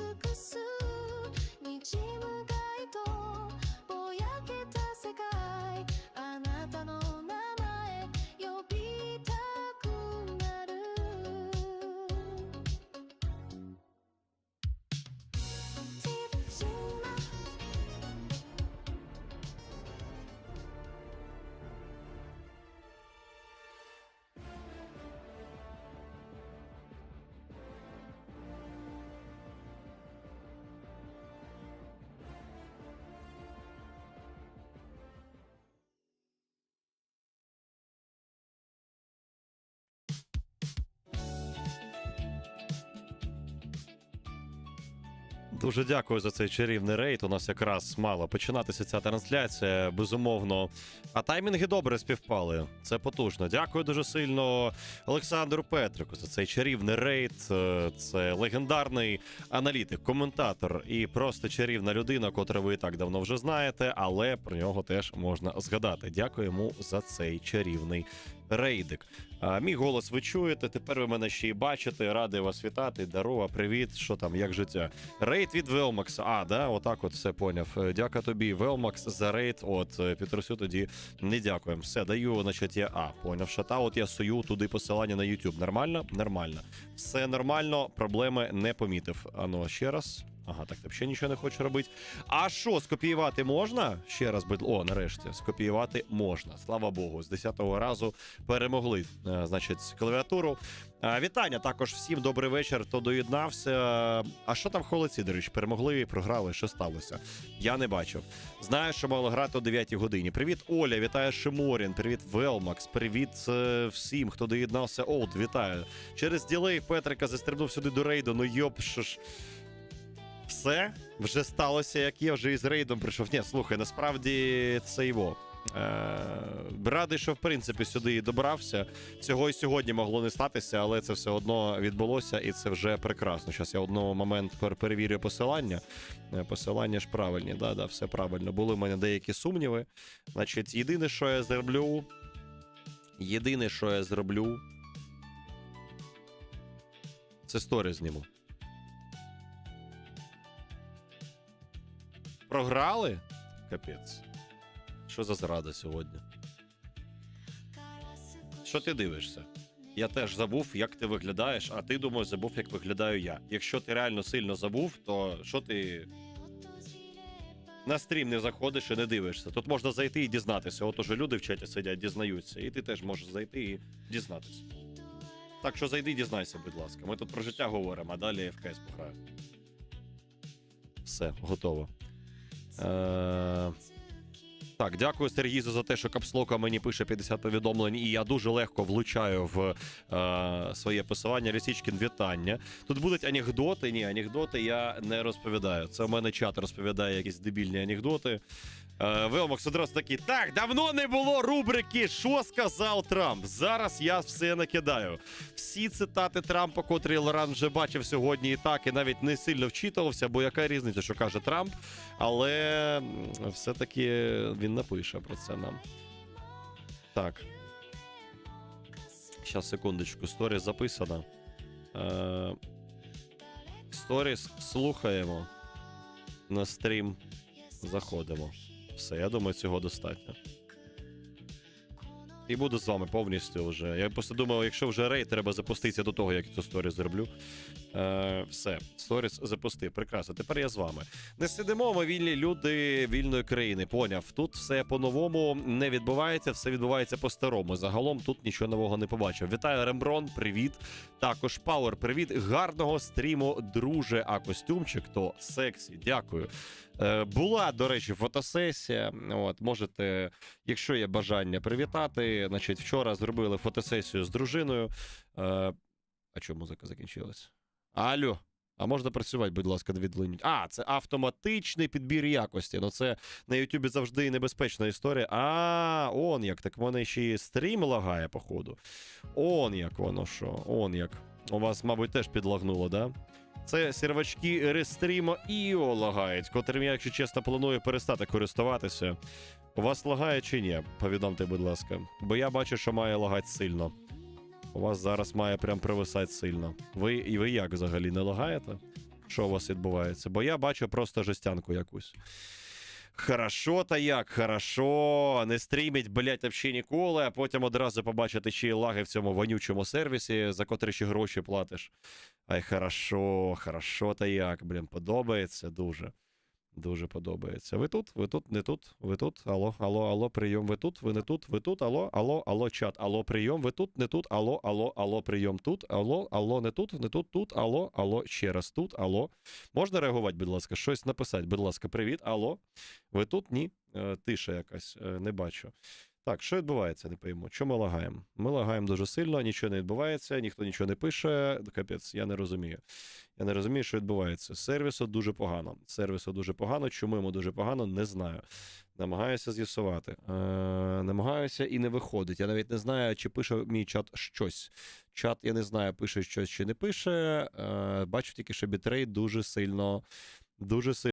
to go. Дуже дякую за цей чарівний рейд. У нас якраз мала починатися ця трансляція. Безумовно. А таймінги добре співпали. Це потужно. Дякую дуже сильно Олександру Петрику за цей чарівний рейд. Е, Це легендарний аналітик, коментатор і просто чарівна людина, котра ви так давно вже знаєте, але про нього теж можна згадати. Дякую йому за цей чарівний рейдик. А, мій голос ви чуєте. Тепер ви мене ще й бачите. Радий вас вітати. Дарова, привіт. Що там, як життя? Рейд від Велмакса. А, да, отак от все поняв. Е, Дяка тобі, Велмакс, за рейд. От е, Петрусю тоді не дякуємо. Все, даю, значить, я А, поняв. Шата, от я сую туди посилання на YouTube. Нормально? Нормально. Все нормально, проблеми не помітив. Ану, ще раз. Ага, так ти взагалі нічого не хочеш робити. А що, скопіювати можна? Ще раз, будь О, нарешті, скопіювати можна. Слава Богу, з 10-го разу перемогли. е, Значить, клавіатуру. Е, Вітання також всім добрий вечір. Хто доєднався. А що там холодці, до речі, перемогли, програли, що сталося? Я не бачив. Знаю, що мало грати о 9 годині. Привіт, Оля, вітаю Шиморін, привіт, Велмакс, привіт е, всім, хто доєднався. Олд, вітаю. Через ділей Петрика застрибнув сюди до рейду. Ну йоп, що ж. Все вже сталося, як є, вже із рейдом прийшов. Ні, слухай, насправді це його. Е, радий, що в принципі сюди і добрався. Цього і сьогодні могло не статися, але це все одно відбулося, і це вже прекрасно. Зараз я одного момент перевірю посилання. Е, Посилання ж правильні, да, да, все правильно. Були в мене деякі сумніви. Значить, єдине, що я зроблю. Єдине, що я зроблю. Це сторі зніму. Програли? Капець. Що за зрада сьогодні? Що ти дивишся? Я теж забув, як ти виглядаєш, а ти думаю, забув, як виглядаю я. Якщо ти реально сильно забув, то що ти на стрім не заходиш і не дивишся? Тут можна зайти і дізнатися. От уже люди в чаті сидять, дізнаються, і ти теж можеш зайти і дізнатися. Так що зайди, дізнайся, будь ласка. Ми тут про життя говоримо, а далі ФКС пограю. Все, готово. Е... Так, дякую Сергізу за те, що капслока мені пише 50 повідомлень, і я дуже легко влучаю в е, своє посилання. Лісічкін, вітання. Тут будуть анекдоти. Ні, анекдоти я не розповідаю. Це в мене чат розповідає якісь дебільні анекдоти. Е, Велмакс одразу такий, так, давно не було рубрики Що сказав Трамп? Зараз я все накидаю. Всі цитати Трампа, котрі Лоран вже бачив сьогодні і так, і навіть не сильно вчитувався, бо яка різниця, що каже Трамп. Але все-таки він напише про це нам. Так. Щас, секундочку, сторіс записана. Е, сторіс слухаємо. На стрім заходимо. Все, я думаю, цього достатньо. І буду з вами повністю вже. Я просто думав, якщо вже рейд, треба запуститися до того, як я цю сторіс зроблю. Е, все, сторіс запустив. Прекрасно. Тепер я з вами. Не сидимо, ми вільні люди вільної країни. Поняв. Тут все по-новому не відбувається, все відбувається по-старому. Загалом тут нічого нового не побачив. Вітаю, Ремброн, привіт. Також Пауер, привіт. Гарного стріму, друже. А костюмчик то сексі. Дякую. Е, була, до речі, фотосесія. От, можете, якщо є бажання привітати. Значить, вчора зробили фотосесію з дружиною. Е, а чому музика закінчилась? Алло. А можна працювати, будь ласка, відлиніть. А, це автоматичний підбір якості. Ну це на Ютубі завжди небезпечна історія. А, он як. Так в мене ще й стрім лагає, походу. Он як воно що. Он як. У вас, мабуть, теж підлагнуло, да? Це сервачки Рестрімо Іо лагають, котрим я, якщо чесно, планую перестати користуватися. У вас лагає чи ні? Повідомте, будь ласка. Бо я бачу, що має лагати сильно. У вас зараз має прям провисати сильно. Ви і ви як взагалі не лагаєте? що у вас відбувається, бо я бачу просто жестянку якусь. Хорошо та як, хорошо. Не стріміть, блять, взагалі ніколи, а потім одразу побачити, чи й лаги в цьому вонючому сервісі, за котрі ще гроші платиш. Ай, хорошо, хорошо та як, блін, подобається дуже. Дуже подобається. Ви тут, ви тут, не тут, ви тут, алло, алло, алло, прийом, ви тут, ви не тут, ви тут, алло, алло, алло, чат, алло, прийом, ви тут, не тут, алло, алло, алло, прийом тут, алло, алло, не тут, не тут, тут, алло, алло, ще раз тут, алло. Можна реагувати, будь ласка, щось написати, будь ласка, привіт, алло. Ви тут? Ні. Е, Тиша якась, е, не бачу. Так, що відбувається, не пойму. Що ми лагаємо? Ми лагаємо дуже сильно, нічого не відбувається, ніхто нічого не пише. Капець, я не розумію. Я не розумію, що відбувається. Сервісу дуже погано. Сервісу дуже погано. Чому йому дуже погано, не знаю. Намагаюся з'ясувати. Е, намагаюся і не виходить. Я навіть не знаю, чи пише мій чат щось. Чат, я не знаю, пише щось чи не пише. Е, бачу тільки, що бітрейт дуже сильно, дуже сильно.